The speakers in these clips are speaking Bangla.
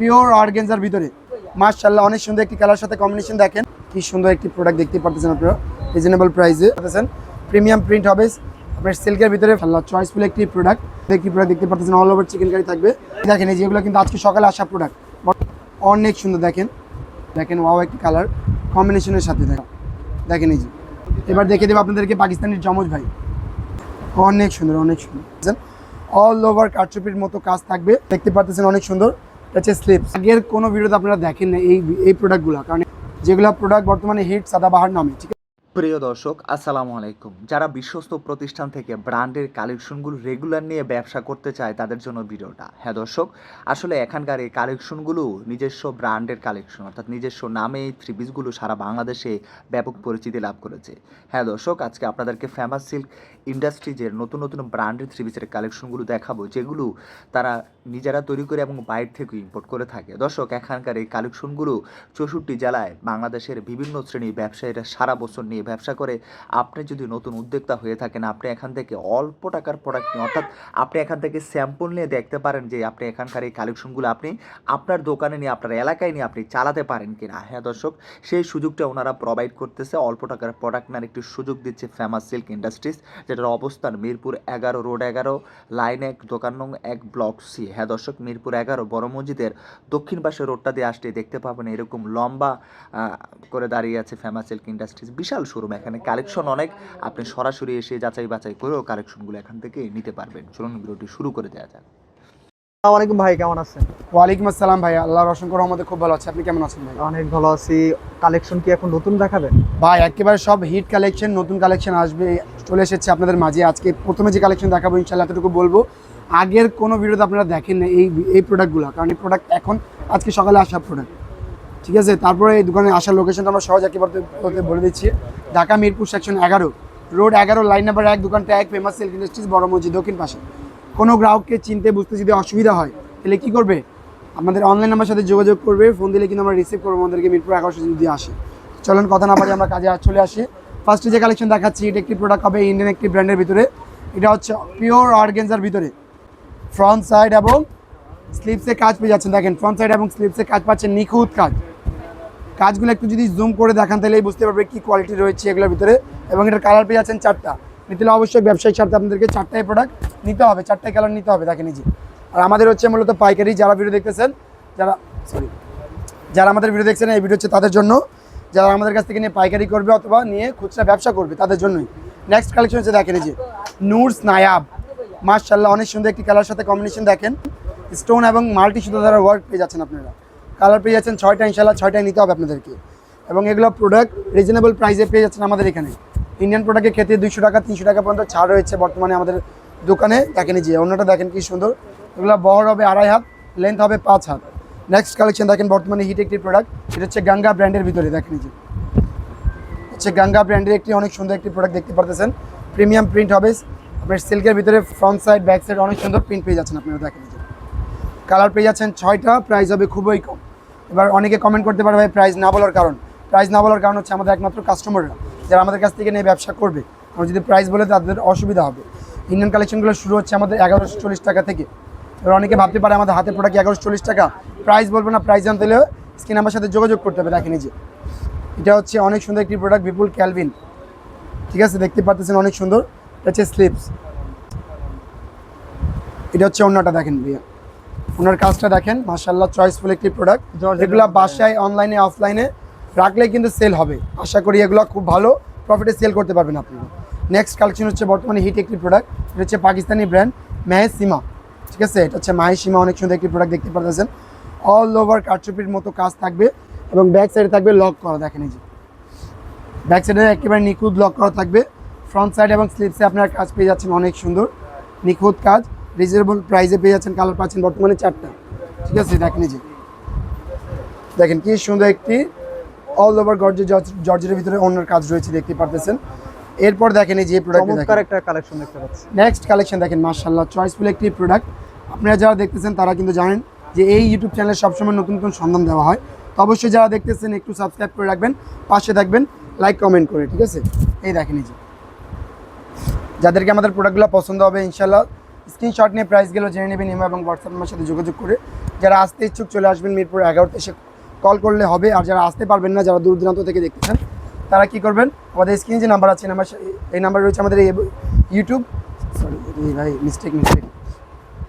পিওর অর্গেনজার ভিতরে। মার্শাল্লাহ অনেক সুন্দর একটি কালার সাথে কম্বিনেশন দেখেন। কি সুন্দর একটি প্রোডাক্ট দেখতে পারতেছেন আপনারা। রিজনেবল প্রাইসে পাচ্ছেন প্রিমিয়াম প্রিন্ট হবে। আপনার সিল্কের ভিতরে আল্লাহ চয়েসফুল একটি প্রোডাক্ট একটি প্রোডাক্ট দেখতে পারতেছেন? অল ওভার চিকেন কারি থাকবে। দেখেন, এই যেগুলো কিন্তু আজকে সকালে আসা প্রোডাক্ট অনেক সুন্দর, দেখেন। দেখেন ওয়াও একটি কালার কম্বিনেশনের সাথে দেখেন। দেখেন, এই যে। এবার দেখে দেবো আপনাদেরকে পাকিস্তানের জমজ ভাই। অনেক সুন্দর অনেক সুন্দর। অল ওভার কারচুপির মতো কাজ থাকবে। দেখতে পাচ্ছেন অনেক সুন্দর। হচ্ছে স্লিপ আগের কোনো ভিডিওতে আপনারা দেখেন না এই এই প্রোডাক্টগুলো কারণ যেগুলো প্রোডাক্ট বর্তমানে হিট সাদাবাহার নামে, ঠিক প্রিয় দর্শক, আসসালামু আলাইকুম। যারা বিশ্বস্ত প্রতিষ্ঠান থেকে ব্র্যান্ডের কালেকশনগুলো রেগুলার নিয়ে ব্যবসা করতে চায় তাদের জন্য ভিডিওটা। হ্যাঁ দর্শক, আসলে এখানকার এই কালেকশনগুলো নিজস্ব ব্র্যান্ডের কালেকশন, অর্থাৎ নিজস্ব নামে এই থ্রি পিসগুলো সারা বাংলাদেশে ব্যাপক পরিচিতি লাভ করেছে। হ্যাঁ দর্শক, আজকে আপনাদেরকে ফেমাস সিল্ক ইন্ডাস্ট্রিজের নতুন নতুন ব্র্যান্ডের থ্রি পিসের কালেকশনগুলো দেখাবো, যেগুলো তারা নিজেরা তৈরি করে এবং বাইরে থেকে ইম্পোর্ট করে থাকে। দর্শক, এখানকার এই কালেকশনগুলো চৌষট্টি জেলায় বাংলাদেশের বিভিন্ন শ্রেণির ব্যবসায়ীরা সারা বছর নিয়ে ব্যবসা করে আপনি যদি নতুন উদ্যোক্তা হয়ে থাকেন, আপনি এখান থেকে অল্প টাকার প্রোডাক্ট নিয়ে, অর্থাৎ আপনি এখান থেকে স্যাম্পল নিয়ে দেখতে পারেন যে আপনি এখানকার এই কালেকশনগুলো আপনি আপনার দোকানে নিয়ে, আপনার এলাকায় নিয়ে আপনি চালাতে পারেন কি না হ্যাঁ দর্শক, সেই সুযোগটা ওনারা প্রোভাইড করতেছে। অল্প টাকার প্রোডাক্ট নেওয়ার একটি সুযোগ দিচ্ছে ফেমাস সিল্ক ইন্ডাস্ট্রিজ যেটার অবস্থান মিরপুর এগারো, রোড এগারো, লাইন এক, দোকান নং এক, ব্লক সি হ্যাঁ দর্শক, মিরপুর এগারো, বড় মসজিদের দক্ষিণ পাশে রোডটা দিয়ে আসলে দেখতে পাবেন এরকম লম্বা করে দাঁড়িয়ে আছে ফেমাস সিল্ক ইন্ডাস্ট্রিজ বিশাল শোরুম এখানে কালেকশন অনেক। আপনি সরাসরি এসে যাচাই বাছাই করেও কালেকশনগুলো এখান থেকে নিতে পারবেন। চলুন ভিডিওটি শুরু করে দেওয়া যাক। আসসালামু আলাইকুম ভাই কেমন আছেন? ওয়ালাইকুম আসসালাম ভাই আল্লাহ অসংখ্য রহমতে খুব ভালো আছে। আপনি কেমন আছেন ভাই? অনেক ভালো আছি। কালেকশন কি এখন নতুন দেখাবেন? ভাই একেবারে সব হিট কালেকশন নতুন কালেকশন আসবে চলে এসেছে আপনাদের মাঝে। আজকে প্রথমে যে কালেকশন দেখাবো ইনশাল্লাহ এতটুকু বলব। আগের কোনো ভিডিওতে আপনারা দেখেন না এই এই প্রোডাক্টগুলো কারণ এই প্রোডাক্ট এখন আজকে সকালে আসা প্রোডাক্ট ঠিক আছে? তারপরে এই দোকানে আসার লোকেশনটা আমরা সহজ একেবারে বলতে বলে দিচ্ছি। ঢাকা মিরপুর সেকশন এগারো। রোড এগারো, লাইন নাম্বার এক, দোকানটা এক, ফেমাস সিল্ক ইন্ডাস্ট্রিজ, বড় মসজিদ দক্ষিণ পাশে। কোনো গ্রাহককে চিনতে, বুঝতে যদি অসুবিধা হয়, তাহলে কী করবে? আমাদের অনলাইন নাম্বার সাথে যোগাযোগ করবে ফোন দিলে কিন্তু আমরা রিসিভ করব, আমাদেরকে মিরপুর এগারোশো যদি আসে। চলেন, কথা না পারি আমরা কাজে চলে আসি। ফার্স্টে যে কালেকশন দেখাচ্ছি, এটা একটি প্রোডাক্ট হবে ইন্ডিয়ান একটি ব্র্যান্ডের ভিতরে। এটা হচ্ছে পিওর অর্গেনজার ভিতরে। ফ্রন্ট সাইড এবং স্লিপসে কাজ পেয়ে যাচ্ছেন। দেখেন ফ্রন্ট সাইড এবং স্লিপসে কাজ পাচ্ছেন নিখুঁত কাজ। কাজগুলো একটু যদি জুম করে দেখান, তাহলেই বুঝতে পারবে কি কোয়ালিটি রয়েছে এগুলোর ভিতরে। এবং এটার কালার পেয়ে যাচ্ছেন চারটা। নিতে হলে অবশ্যই ব্যবসায়িক স্বার্থে আপনাদেরকে চারটাই প্রোডাক্ট নিতে হবে, চারটাই কালার নিতে হবে এই যে। আর আমাদের হচ্ছে মূলত পাইকারি, যারা ভিডিও দেখতেছেন, যারা সরি যারা আমাদের ভিডিও দেখছেন, এই ভিডিও হচ্ছে তাদের জন্য। যারা আমাদের কাছ থেকে নিয়ে পাইকারি করবে অথবা নিয়ে খুচরা ব্যবসা করবে, তাদের জন্যই। নেক্সট কালেকশন হচ্ছে, দেখেন এই যে নুরস নায়াব মার্শাল্লাহ অনেক সুন্দর একটি কালার সাথে কম্বিনেশন দেখেন। স্টোন এবং মাল্টি সুতো দ্বারা ওয়ার্ক পেয়ে যাচ্ছেন আপনারা। কালার পেয়ে যাচ্ছেন ছয়টা ইনশাল্লাহ ছয়টাই নিতে হবে আপনাদেরকে। এবং এগুলো প্রোডাক্ট রিজনেবল প্রাইসে পেয়ে যাচ্ছেন আমাদের এখানে। ইন্ডিয়ান প্রোডাক্টের ক্ষেত্রে দুইশো টাকা, তিনশো টাকা পর্যন্ত ছাড় রয়েছে বর্তমানে আমাদের দোকানে। দেখেন যে, অন্যটা দেখেন কি সুন্দর। এগুলো বহর হবে আড়াই হাত লেন্থ হবে পাঁচ হাত। নেক্সট কালেকশন দেখেন বর্তমানে হিট একটি প্রোডাক্ট এটা হচ্ছে গঙ্গা ব্র্যান্ডের ভিতরে, দেখেন যে। হচ্ছে গঙ্গা ব্র্যান্ডের একটি অনেক সুন্দর একটি প্রোডাক্ট দেখতে পারতেছেন। প্রিমিয়াম প্রিন্ট হবে, আপনার সিল্কের ভিতরে ফ্রন্ট সাইড ব্যাক সাইড অনেক সুন্দর প্রিন্ট পেয়ে যাচ্ছেন আপনারা, দেখেন যে। কালার পেয়ে যাচ্ছেন ছয়টা প্রাইস হবে খুবই কম। এবার অনেকে কমেন্ট করতে পারে ভাই প্রাইস না বলার কারণ। প্রাইস না বলার কারণ হচ্ছে আমাদের একমাত্র কাস্টমাররা যারা আমাদের কাছ থেকে নিয়ে ব্যবসা করবে। আমরা যদি প্রাইস বলে তাদের অসুবিধা হবে। ইন্ডিয়ান কালেকশনগুলো শুরু হচ্ছে আমাদের এগারোশো চল্লিশ টাকা থেকে। এবার অনেকে ভাবতে পারে আমাদের হাতে প্রোডাক্ট এগারোশো চল্লিশ টাকা? প্রাইস বলব না প্রাইস জানতে হলে স্ক্রিন আমার সাথে যোগাযোগ করতে হবে, দেখেন যে। এটা হচ্ছে অনেক সুন্দর একটি প্রোডাক্ট বিপুল ক্যালভিন ঠিক আছে, দেখতে পাচ্ছেন অনেক সুন্দর। এটা হচ্ছে স্লিপস এটা হচ্ছে অন্যটা, দেখেন ভাইয়া। ওনার কাজটা দেখেন মার্শাল্লাহ চয়েসফুল একটি প্রোডাক্ট এগুলো বাসায় অনলাইনে অফলাইনে রাখলে কিন্তু সেল হবে। আশা করি এগুলো খুব ভালো প্রফিটে সেল করতে পারবেন আপনারা নেক্সট কালেকশন হচ্ছে বর্তমানে হিট একটি প্রোডাক্ট এটা হচ্ছে পাকিস্তানি ব্র্যান্ড মেহেজ সীমা ঠিক আছে? এটা হচ্ছে মাহেশ সীমা অনেক সুন্দর একটি প্রোডাক্ট দেখতে পাচ্ছেন অল ওভার কারচুপির মতো কাজ থাকবে এবং ব্যাক সাইডে থাকবে লক করা দেখেন এই যে। ব্যাক সাইডে একেবারে নিখুঁত লক করা থাকবে। ফ্রন্ট সাইড এবং স্লিপসে আপনার কাজ পেয়ে যাচ্ছেন অনেক সুন্দর। নিখুঁত কাজ। রিজনেবল প্রাইসে পেয়ে যাচ্ছেন কালার পাচ্ছেন বর্তমানে চারটা। ঠিক আছে দেখেন যে। দেখেন কি সুন্দর একটি অল ওভার গর্জে জর্জের ভিতরে অন্যের কাজ রয়েছে দেখতে পারতেছেন। এরপর দেখেন এই যে প্রোডাক্ট চমৎকার একটা কালেকশন দেখতে পাচ্ছি। নেক্সট কালেকশন দেখেন মার্শাল্লাহ চয়েসফুল একটি প্রোডাক্ট আপনারা যারা দেখতেছেন তারা কিন্তু জানেন যে এই ইউটিউব চ্যানেলে সবসময় নতুন নতুন সন্ধান দেওয়া হয়। তো অবশ্যই যারা দেখতেছেন একটু সাবস্ক্রাইব করে রাখবেন পাশে থাকবেন লাইক কমেন্ট করে ঠিক আছে? এই দেখেন এই যে। যাদেরকে আমাদের প্রোডাক্টগুলো পছন্দ হবে ইনশাল্লাহ স্ক্রিনশট নিয়ে প্রাইসগুলো জেনে নেবেন ইমো এবং হোয়াটসঅ্যাপ আমার সাথে যোগাযোগ করে। যারা আসতে ইচ্ছুক চলে আসবেন মিরপুর এগারোতে এসে কল করলে হবে। আর যারা আসতে পারবেন না, যারা দূর দূরান্ত থেকে দেখতেছেন, তারা কি করবেন? আমাদের স্ক্রিনে যে নাম্বার আছে নাম্বার এই নাম্বার রয়েছে আমাদের ইউটিউব সরি ভাই মিস্টেক মিস্টেক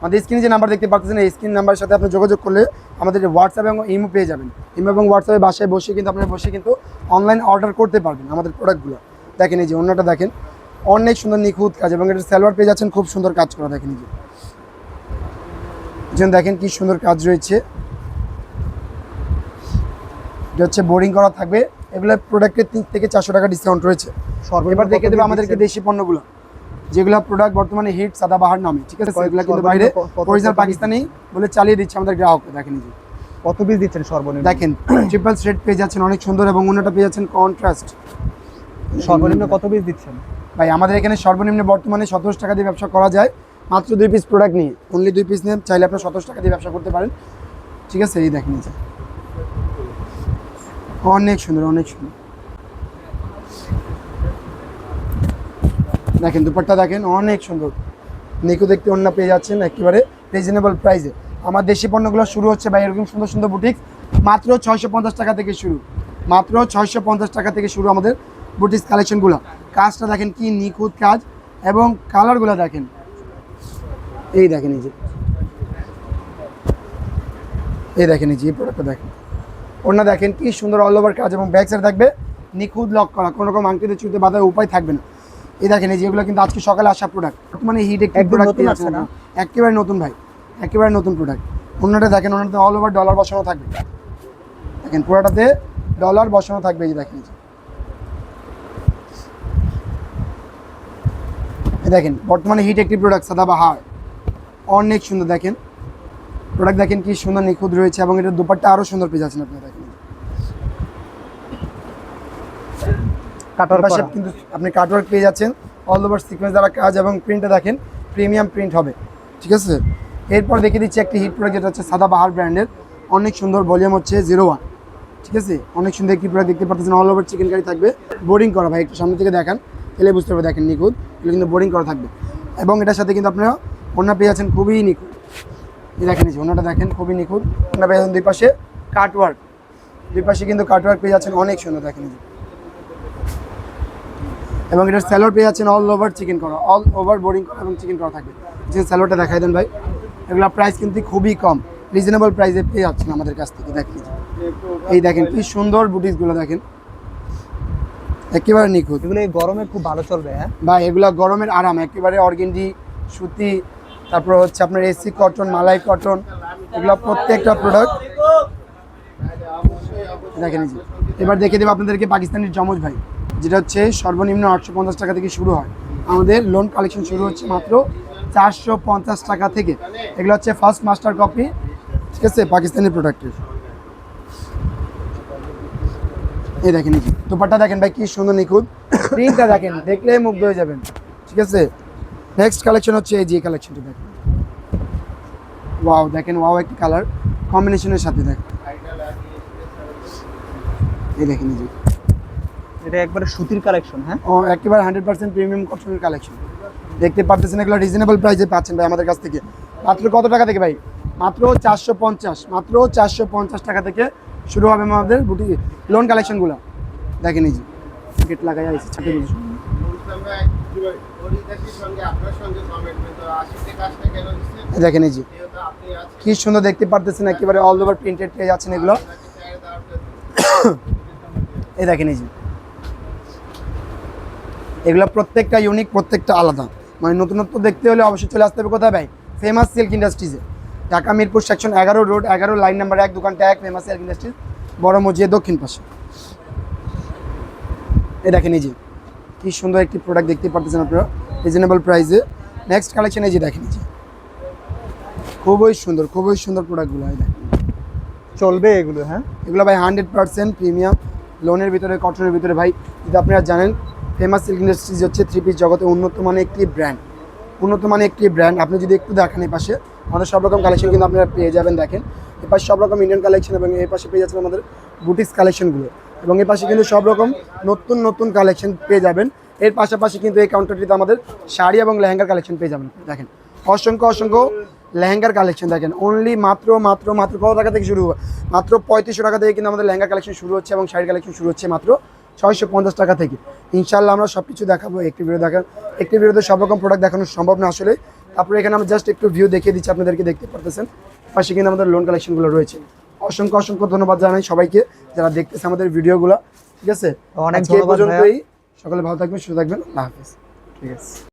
আমাদের স্ক্রিনে যে নাম্বার দেখতে পাচ্ছেন, এই স্ক্রিন নাম্বারের সাথে আপনি যোগাযোগ করলে আমাদের হোয়াটসঅ্যাপ এবং ইমো পেয়ে যাবেন। ইমো এবং হোয়াটসঅ্যাপে বাসায় বসে কিন্তু আপনারা বসে কিন্তু অনলাইন অর্ডার করতে পারবেন আমাদের প্রোডাক্টগুলো দেখেন এই যে অন্যটা দেখেন। অনেক সুন্দর নিখুঁত কাজ এবং এটা সালোয়ার পেয়ে যাচ্ছেন খুব সুন্দর কাজ করা দেখেন যেন দেখেন কি সুন্দর কাজ রয়েছে। এটা হচ্ছে বোরিং করা থাকবে। এগুলো প্রোডাক্টের তিন থেকে চারশো টাকা ডিসকাউন্ট রয়েছে। এবার দেখে দেবে আমাদেরকে দেশি পণ্যগুলো। যেগুলো প্রোডাক্ট বর্তমানে হিট সাদাবাহার নামে ঠিক আছে? এগুলো কিন্তু বাইরে অরিজিনাল পাকিস্তানি বলে চালিয়ে দিচ্ছে আমাদের গ্রাহককে দেখেন যে। কত পিস দিচ্ছেন সর্বনিম্ন? দেখেন ট্রিপল স্ট্রেট পেয়ে যাচ্ছেন অনেক সুন্দর এবং অন্যটা পেয়ে যাচ্ছেন কন্ট্রাস্ট সর্বনিম্ন কত পিস দিচ্ছেন? ভাই, আমাদের এখানে সর্বনিম্ন বর্তমানে সতেরোশো টাকা দিয়ে ব্যবসা করা যায়। মাত্র দুই পিস প্রোডাক্ট নিয়ে। অনলি দুই পিস নিয়ে চাইলে আপনার সতেরোশো টাকা দিয়ে ব্যবসা করতে পারেন। ঠিক আছে, এই দেখেন যে। অনেক সুন্দর অনেক সুন্দর। দেখেন, দুপাট্টা দেখেন, অনেক সুন্দর। নিকু দেখতে অন্য পেয়ে যাচ্ছেন, একেবারে রিজনেবল প্রাইসে আমার দেশি পণ্যগুলো শুরু হচ্ছে, ভাই, এরকম সুন্দর সুন্দর বুটিক মাত্র ছয়শো পঞ্চাশ টাকা থেকে শুরু। মাত্র ছয়শো পঞ্চাশ টাকা থেকে শুরু আমাদের বুটিক্স কালেকশনগুলো কাজটা দেখেন কি নিখুঁত কাজ এবং কালারগুলো দেখেন। এই দেখেন এই যে। এই দেখেন এই যে এই প্রোডাক্টটা দেখেন। অন্য দেখেন কি সুন্দর অল ওভার কাজ এবং ব্যাক সাইড থাকবে। নিখুঁত লক করা কোনো রকম আংটিতে চুতে বাঁধার উপায় থাকবে না। এই দেখেন এই যেগুলো কিন্তু আজকে সকালে আসা প্রোডাক্ট মানে হিট একটি একদম প্রোডাক্ট আছে না? একেবারে নতুন ভাই একেবারে নতুন প্রোডাক্ট অন্যটা দেখেন অন্যটা অল ওভার ডলার বসানো থাকবে। দেখেন পুরোটাতে ডলার বসানো থাকবে এই যে দেখেন এই যে। এই দেখেন বর্তমানে হিট একটি প্রোডাক্ট সাদাবাহার অনেক সুন্দর দেখেন। প্রোডাক্ট দেখেন কি সুন্দর নিখুঁত রয়েছে এবং এটার দুপাট্টা আরও সুন্দর পেয়ে যাচ্ছেন আপনি দেখেন। কাটার পাশে কিন্তু আপনি কাটওয়ার্ক পেয়ে যাচ্ছেন। অল ওভার সিকোয়েন্স দ্বারা কাজ এবং প্রিন্টটা দেখেন প্রিমিয়াম প্রিন্ট হবে। ঠিক আছে? এরপর দেখে দিচ্ছি একটি হিট প্রোডাক্ট যেটা হচ্ছে সাদাবাহার ব্র্যান্ডের অনেক সুন্দর ভলিউম হচ্ছে জিরো ওয়ান ঠিক আছে? অনেক সুন্দর একটি প্রোডাক্ট দেখতে পাচ্ছেন। অল ওভার চিকেন কারি থাকবে। বোরিং করা ভাই একটু সামনে থেকে দেখান। তাহলে বুঝতে পারবে দেখেন নিখুঁত, এগুলো কিন্তু বোরিং করা থাকবে। এবং এটার সাথে কিন্তু আপনারা অন্য পেয়ে যাচ্ছেন খুবই নিখুঁত। দেখেন এই অন্যটা দেখেন, খুবই নিখুঁত। অন্য পেয়ে যাচ্ছেন দুই পাশে কাটওয়ার্ক দুই পাশে কিন্তু কাটওয়ার্ক পেয়ে যাচ্ছেন অনেক সুন্দর, দেখেন এবং এটার স্যালোড পেয়ে যাচ্ছেন অল ওভার চিকেন করা অল ওভার বোরিং করা এবং চিকেন করা থাকবে। যে স্যালোডটা দেখাই দেন ভাই, এগুলো প্রাইস কিন্তু খুবই কম। রিজনেবল প্রাইসে পেয়ে যাচ্ছেন আমাদের কাছ থেকে, দেখেন। এই দেখেন কি সুন্দর বুটিসগুলো দেখেন। একেবারে নিখুঁত। এগুলো এই গরমে খুব ভালো চলবে হ্যাঁ? বা এগুলো গরমের আরাম একেবারে অর্গেন্ডি সুতি তারপর হচ্ছে আপনার এসি কটন মালাই কটন এগুলো প্রত্যেকটা প্রোডাক্ট দেখেন এবার দেখে দেবো আপনাদেরকে পাকিস্তানের জমজ ভাই যেটা হচ্ছে সর্বনিম্ন আটশো পঞ্চাশ টাকা থেকে শুরু হয়। আমাদের লোন কালেকশন শুরু হচ্ছে মাত্র চারশো পঞ্চাশ টাকা থেকে। এগুলো হচ্ছে ফার্স্ট মাস্টার কপি ঠিক আছে? পাকিস্তানি প্রোডাক্টের এই দেখেন এই দোপাট্টা দেখেন ভাই কি সুন্দর নিখুঁত। প্রিন্টটা দেখেন দেখলে মুগ্ধ হয়ে যাবেন ঠিক আছে? নেক্সট কালেকশন হচ্ছে এই যে কালেকশনটা দেখেন। ওয়াও দেখেন ওয়াও একটি কালার কম্বিনেশনের সাথে দেখেন। এই দেখেন এই যে। এটা একবারে সুতির কালেকশন হ্যাঁ? ও একেবারে হান্ড্রেড পার্সেন্ট প্রিমিয়াম কটনের কালেকশন দেখতে পারতেছেন এগুলো রিজনেবল প্রাইসে পাচ্ছেন ভাই আমাদের কাছ থেকে। মাত্র কত টাকা থেকে ভাই? মাত্র চারশো পঞ্চাশ মাত্র চারশো পঞ্চাশ টাকা থেকে শুরু হবে আমাদের বুটি লোন কালেকশনগুলো দেখেন এই যে গেট লাগাই আছে, ছাপে দেখেন এই যে, কি সুন্দর দেখতে পারতেছেন, একেবারে অল ওভার প্রিন্টেড পেয়ে যাচ্ছেন এগুলো। এই দেখেন এই যে। এগুলো প্রত্যেকটা ইউনিক প্রত্যেকটা আলাদা। মানে নতুনত্ব দেখতে হলে অবশ্যই চলে আসতে হবে। কোথায় ভাই? ফেমাস সিল্ক ইন্ডাস্ট্রিজে ঢাকা মিরপুর সেকশন এগারো রোড এগারো লাইন নাম্বার এক দোকানটা এক ফেমাস সিল্ক ইন্ডাস্ট্রিজ বড় মজিয়ে দক্ষিণ পাশে। এ দেখেন এই যে কি সুন্দর একটি প্রোডাক্ট দেখতে পারতেছেন আপনারা রিজনেবল প্রাইসে নেক্সট কালেকশন এই যে দেখেন এই যে খুবই সুন্দর খুবই সুন্দর প্রোডাক্টগুলো এই দেখেন। চলবে এগুলো হ্যাঁ? এগুলো ভাই হান্ড্রেড পার্সেন্ট প্রিমিয়াম লোনের ভিতরে কটনের ভিতরে ভাই যদি আপনারা জানেন ফেমাস সিল্ক ইন্ডাস্ট্রিজ হচ্ছে থ্রি পিস জগতে উন্নত মানের একটি ব্র্যান্ড উন্নত মানের একটি ব্র্যান্ড আপনি যদি একটু দেখেন এই পাশে, আমাদের সব রকম কালেকশন কিন্তু আপনারা পেয়ে যাবেন, দেখেন। এ পাশে সব রকম ইন্ডিয়ান কালেকশন এবং এই পাশে পেয়ে যাচ্ছেন আমাদের বুটিক্স কালেকশনগুলো এবং এই পাশে কিন্তু সব রকম নতুন নতুন কালেকশন পেয়ে যাবেন। এর পাশাপাশি কিন্তু এই কাউন্টারটিতে আমাদের শাড়ি এবং লেহেঙ্গার কালেকশন পেয়ে যাবেন, দেখেন। অসংখ্য অসংখ্য লেহেঙ্গার কালেকশন দেখেন। অনলি মাত্র মাত্র মাত্র কত টাকা থেকে শুরু? মাত্র পঁয়ত্রিশশো টাকা থেকে কিন্তু আমাদের লেহেঙ্গা কালেকশন শুরু হচ্ছে এবং শাড়ির কালেকশন শুরু হচ্ছে মাত্র ছয়শো পঞ্চাশ টাকা থেকে। ইনশাল্লাহ আমরা সব কিছু দেখাবো একটি ভিডিও দেখার একটি ভিডিওতে সব রকম প্রোডাক্ট দেখানো সম্ভব না আসলে। তারপরে এখানে আমরা জাস্ট একটু ভিউ দেখিয়ে দিচ্ছি আপনাদেরকে দেখতে পারতেছেন। পাশে কিন্তু আমাদের লোন কালেকশনগুলো রয়েছে। অসংখ্য অসংখ্য ধন্যবাদ জানাই সবাইকে যারা দেখতেছে আমাদের ভিডিওগুলো ঠিক আছে? অনেক। পর্যন্তই। সকলে ভালো থাকবেন সুস্থ থাকবেন আল্লাহ হাফিজ। ঠিক আছে।